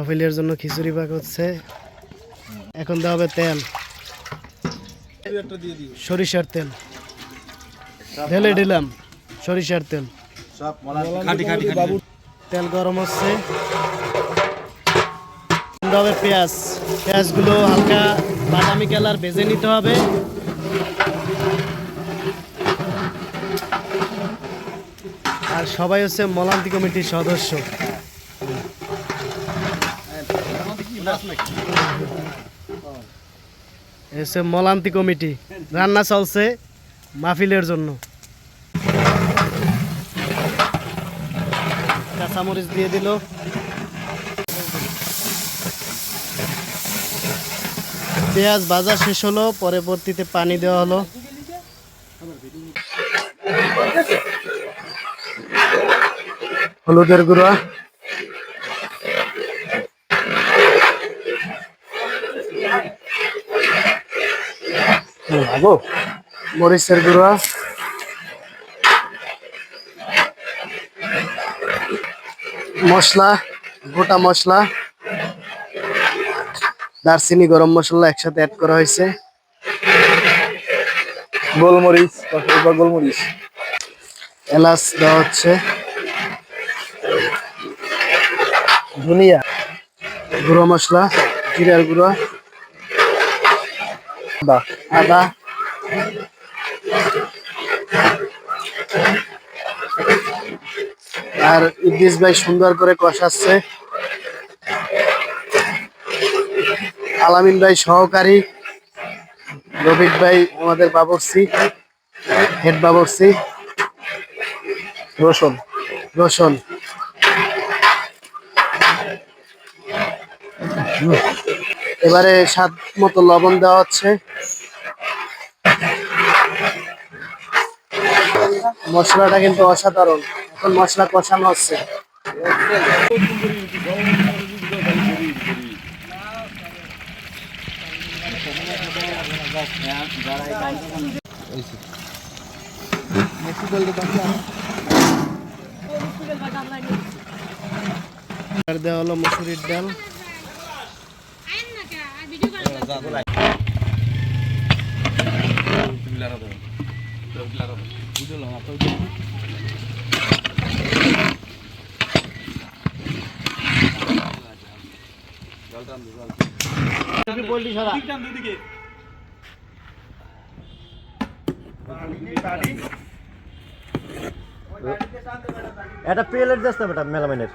আফিলের জন্য খিচুড়ি পাক হচ্ছে। এখন দেওয়া হবে তেল। সরিষার তেল। ঢেলে দিলাম সরিষার তেল। তেল গরম হচ্ছে। হবে পেঁয়াজ। পেঁয়াজগুলো হালকা বাদামি কালার ভেজে নিতে হবে। আর সবাই হচ্ছে মলান্তি কমিটির সদস্য। হচ্ছে মলান্তি কমিটি। রান্না চলছে মাহফিলের জন্য। কাঁচামরিচ দিয়ে দিল। পেঁয়াজ ভাজা শেষ হলো, পরবর্তীতে পানি দেওয়া হলো। হলুদের গুঁড়া। মরিচের গুঁড়া। মশলা গোটা মশলা। দারচিনি গরম মশলা একসাথে অ্যাড করা হয়েছে। গোলমরিচ গোলমরিচ। এলাচ দেওয়া হচ্ছে। ধনিয়া গুঁড়ো মশলা, জিরার গুঁড়ো, আদা আদা, আর ইদ্রিস ভাই সুন্দর করে কষাচ্ছে। আলামিন ভাই সহকারী রবিক ভাই আমাদের বাবরসি, হেড বাবরসি রসুন রসুন এবারে স্বাদ মতো লবণ দেওয়া হচ্ছে। মশলাটা কিন্তু অসাধারণ। এখন মশলা কষানো হচ্ছে। দেওয়া হলো মুসুরির ডাল। এটা প্লেট দিস না বেটা মেলামাইনের।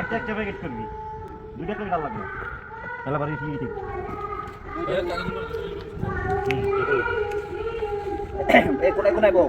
একটা একটা প্যাকেট করবি দুইটা প্যাকেট লাগবে মেলা বাড়ি ঠিক ঠিক কোনায় কোনায় বউ?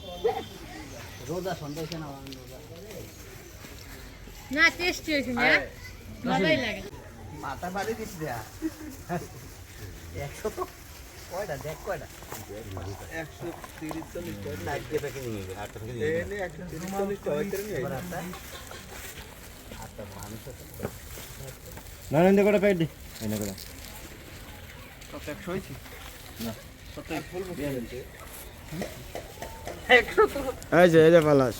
টেস্ট হয়েছে না? ভালোই লাগে। মাথা বাড়ি দিস দেয়া। একশো তো। কয়টা? দেখ কয়টা? একশো তিরিশ চল্লিশ আটটা প্যাকে নিয়ে গেছে আটটা প্যাকে নিয়ে গেছে একশো তিরিশ চল্লিশ আটটা। মানুষ নরেন্দ্র করে প্যাকেট দি। এনে করে এই যে এই যে পালাস।